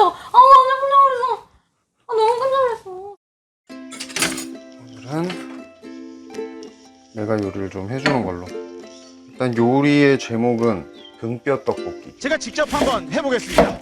깜짝아. 아, 나 깜짝 놀랐어. 아, 너무 깜짝 놀랐어. 오늘은 내가 요리를 좀 해주는 걸로. 일단 요리의 제목은 등뼈 떡볶이. 제가 직접 한번 해보겠습니다.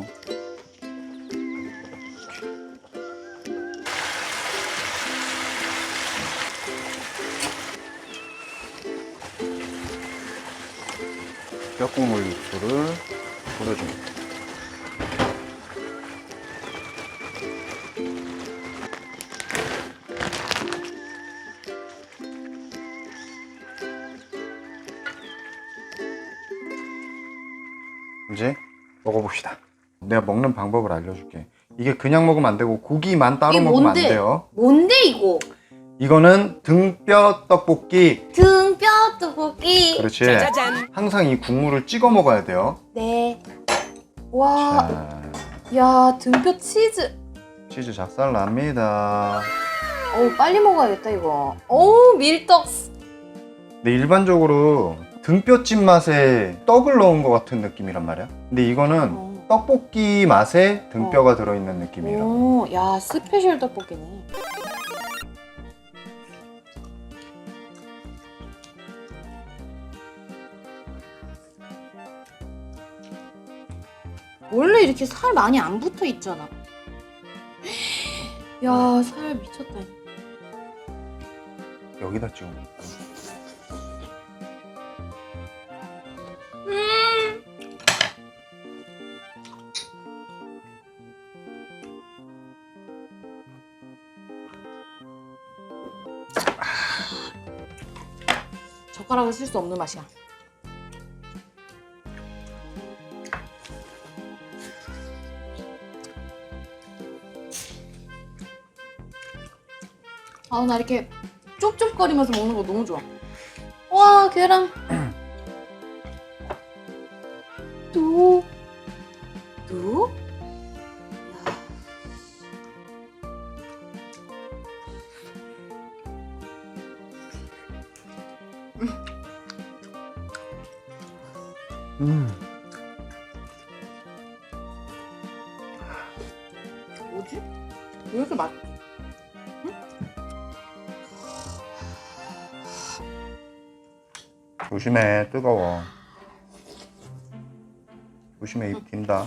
뭐 뼈국물 육수를 뿌려줍니다. 이제 먹어봅시다. 내가 먹는 방법을 알려줄게. 이게 그냥 먹으면 안 되고 고기만 따로 이게 먹으면 뭔데? 안 돼요. 뭔데, 이거? 이거는 등뼈 떡볶이. 등뼈 떡볶이. 그렇지. 항상 이 국물을 찍어 먹어야 돼요. 네. 와, 자, 야, 등뼈 치즈. 치즈 작살 납니다. 어우, 빨리 먹어야겠다, 이거. 어우, 밀떡. 근데 일반적으로 등뼈찜 맛에 떡을 넣은 것 같은 느낌이란 말이야. 근데 이거는 어. 떡볶이 맛에 등뼈가 들어있는 느낌이라고. 오, 야, 스페셜 떡볶이네. 원래 이렇게 살 많이 안 붙어 있잖아. 야, 살 미쳤다. 여기다 찍어 먹어. 젓가락을 쓸 수 없는 맛이야. 아, 나 이렇게 쩝쩝거리면서 먹는 거 너무 좋아. 와, 계란. 뭐지? 왜 이렇게 맛? 조심해, 뜨거워. 조심해, 입 튄다.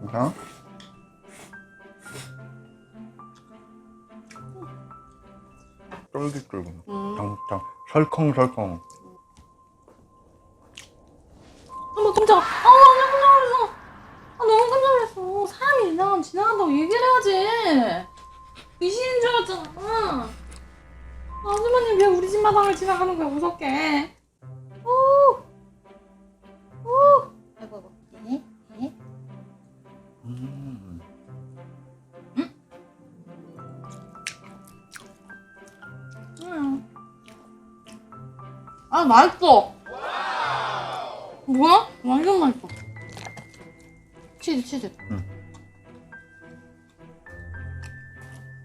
괜찮아? 쫄깃쫄깃. 음. 짱짱. 설컹설컹. 귀신인 줄 알았잖아. 아주머님 왜 우리 집 마당을 지나가는 거야 무섭게. 오. 오. 아이고 아이고. 네. 네. 음. 음. 아 맛있어. 뭐야? 완전 맛있어. 치즈 치즈.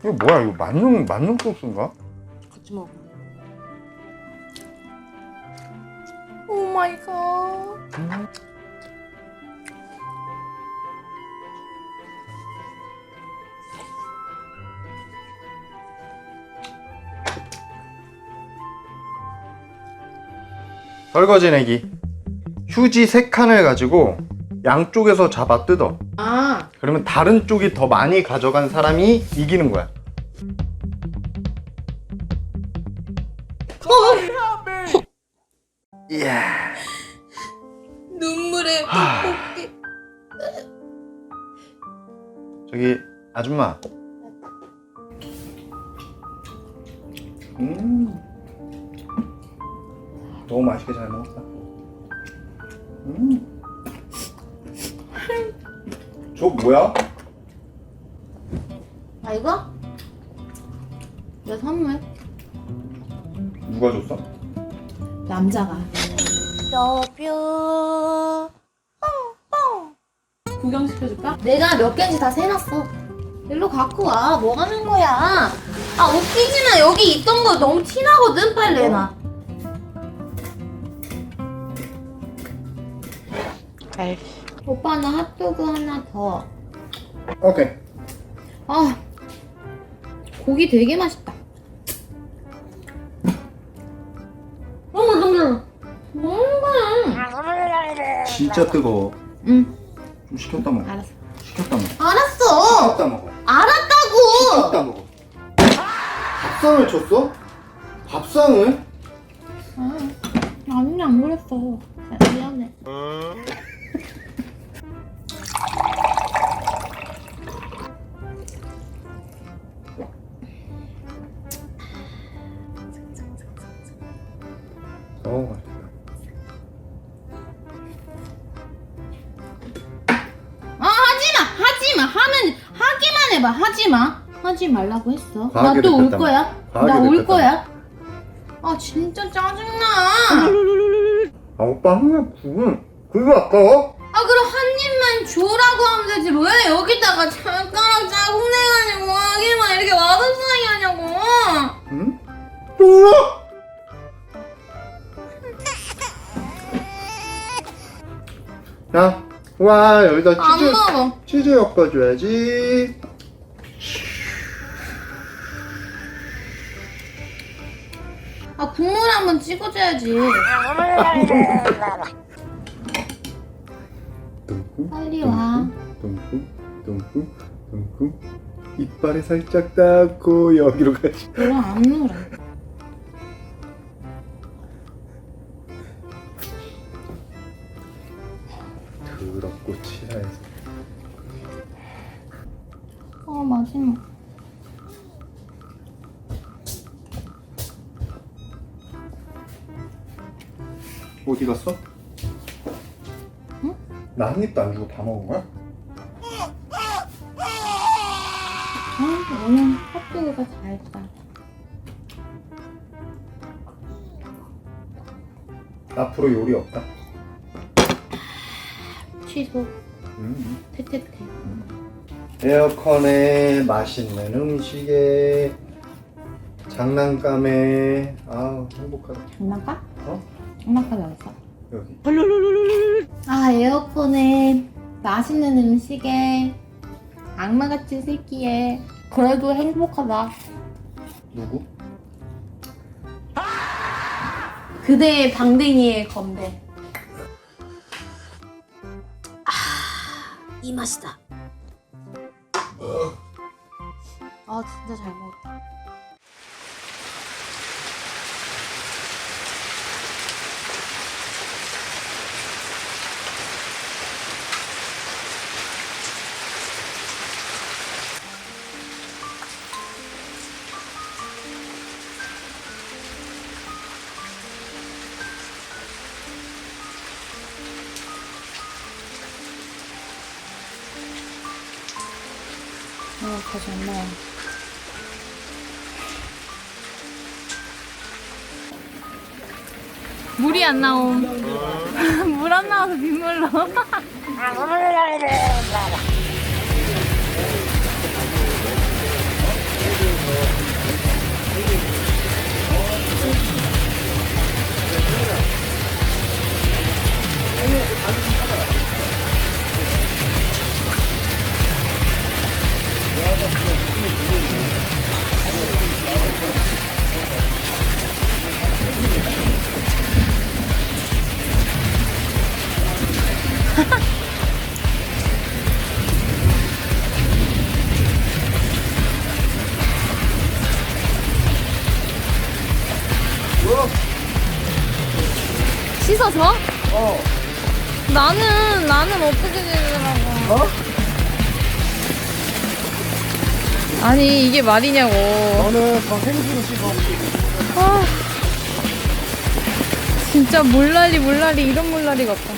이거 뭐야? 이거 만능 만능 소스인가? 같이 먹어. 오 마이 갓. 음. 설거지 내기. 휴지 세 칸을 가지고 양쪽에서 잡아 뜯어. 아, 그러면 다른 쪽이 더 많이 가져간 사람이 이기는 거야. 이야. 눈물의 하. 떡볶이. 저기 아줌마. 음. 너무 맛있게 잘 먹었다. 음. 저 뭐야? 아 이거? 내 선물 누가 줬어? 남자가 러뷰 구경시켜줄까? 내가 몇 개인지 다 세놨어 일로 갖고 와. 뭐 하는 거야? 아 웃기지 마. 여기 있던 거 너무 티나거든. 빨리 내놔. 오빠는 핫도그 하나 더. 오케이. 아 고기 되게 맛있다. 어머 너무 거야? 진짜 뜨거워. 응좀 시켰다 먹어. 알았어. 시켰다 먹어. 알았어. 시켰다 먹어. 알았다고. 시켰다 먹어. 밥상을 줬어? 밥상을? 아, 아니 안 그랬어. 아, 미안해. 어, 맛있다. 아 하지마 하지마 하면 하기만 해봐 하지마 하지 말라고 했어 나 과하게 또 올 느꼈다. 거야 과하게 나 올 느꼈다. 거야 아 진짜 짜증나 아, 오빠 한입 국은 그거 아까워? 아 그럼 한 입만 줘라고 하면 되지 왜 여기다가 젓가락 자국 내가지고 하기만 이렇게 와서 사이 하냐고 응? 또? 야, 와 여기다 안 치즈 먹어 치즈 엮어줘야지. 아 국물 한번 찍어줘야지 뚱뚱, 빨리 와 뚱뚱, 뚱뚱, 뚱뚱. 이빨에 살짝 닦고 여기로 가지. 별로 안 놀아 어디 갔어? 응? 나 한 입도 안 주고 다 먹은 거야? 아 오늘 핫도그가 잘했다 앞으로 요리 없다. 취소 음. 퇴퇴퇴 에어컨에 맛있는 음식에 장난감에 아 행복하다. 장난감? 어? 어딨어? 여기. 아 에어컨에 맛있는 음식에 악마같이 새끼에 그래도 행복하다. 누구? 그대의 방댕이의 건배. 아, 이 맛이다. 아 진짜 잘 먹었다 아안 나와 물이 안 나옴. 물 안 나와서 빗물로 씻어서? 어. 나는 나는 어떻게 되더라고 어? 아니 이게 말이냐고. 저는 저 생수로 씹어. 아 진짜 몰라리 몰라리 이런 몰라리가 없다.